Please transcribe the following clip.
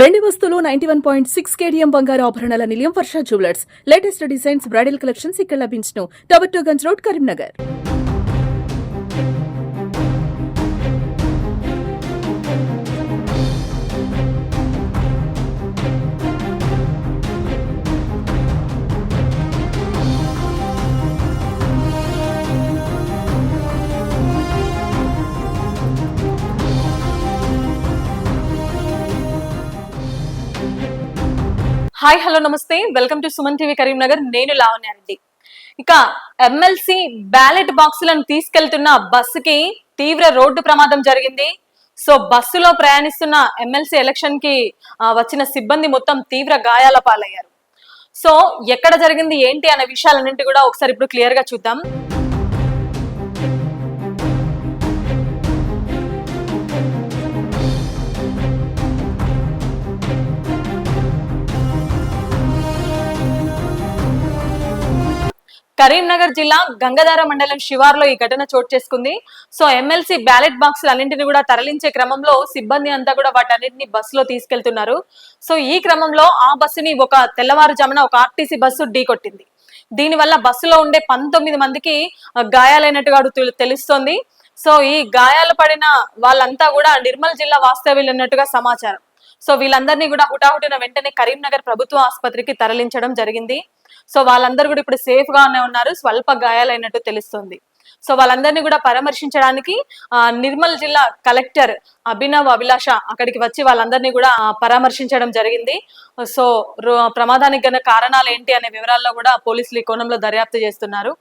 వెండి వస్తువులు ninety one point six KDM బంగారు ఆభరణాల నిలయం Varsha jewellers. Latest designs bridal collections ఇక్కడ లభించను. Tower to Ganj road Karimnagar hi hello నమస్తే. Welcome to Suman TV Karimnagar. నేను లావణ్యారెడ్డి ఇక ఎమ్మెల్సీ బ్యాలెట్ బాక్సులను తీసుకెళ్తున్న బస్సుకి తీవ్ర రోడ్డు ప్రమాదం జరిగింది. సో బస్సులో ప్రయాణిస్తున్న ఎమ్మెల్సీ ఎలక్షన్కి వచ్చిన సిబ్బంది మొత్తం తీవ్ర గాయాల పాలయ్యారు. సో ఎక్కడ జరిగింది ఏంటి అనే విషయాలన్నింటి కూడా ఒకసారి ఇప్పుడు క్లియర్గా చూద్దాం. కరీంనగర్ జిల్లా గంగధార మండలం శివార్లో ఈ ఘటన చోటు చేసుకుంది. సో ఎమ్మెల్సీ బ్యాలెట్ బాక్సులు అన్నింటిని కూడా తరలించే క్రమంలో సిబ్బంది అంతా కూడా వాటన్నింటినీ బస్సులో తీసుకెళ్తున్నారు. సో ఈ క్రమంలో ఆ బస్సుని ఒక తెల్లవారుజామున ఒక ఆర్టీసీ బస్సు ఢీకొట్టింది దీనివల్ల బస్సులో ఉండే పంతొమ్మిది మందికి గాయాలైనట్టుగా తెలు- తెలుస్తోంది. సో ఈ గాయాలు పడిన వాళ్ళంతా కూడా నిర్మల్ జిల్లా వాస్తవ్యులు అన్నట్టుగా సమాచారం. సో వీళ్ళందరినీ కూడా హుటాహుటిన వెంటనే కరీంనగర్ ప్రభుత్వ ఆసుపత్రికి తరలించడం జరిగింది. సో వాళ్ళందరూ కూడా ఇప్పుడు సేఫ్ గానే ఉన్నారు స్వల్ప గాయాలైనట్టు తెలుస్తుంది. సో వాళ్ళందరినీ కూడా పరామర్శించడానికి ఆ, నిర్మల్ జిల్లా కలెక్టర్ అభినవ్ అభిలాష అక్కడికి వచ్చి వాళ్ళందరినీ కూడా పరామర్శించడం జరిగింది. సో ప్రమాదానికి గల కారణాలు ఏంటి అనే వివరాల్లో కూడా పోలీసులు ఈ కోణంలో దర్యాప్తు చేస్తున్నారు.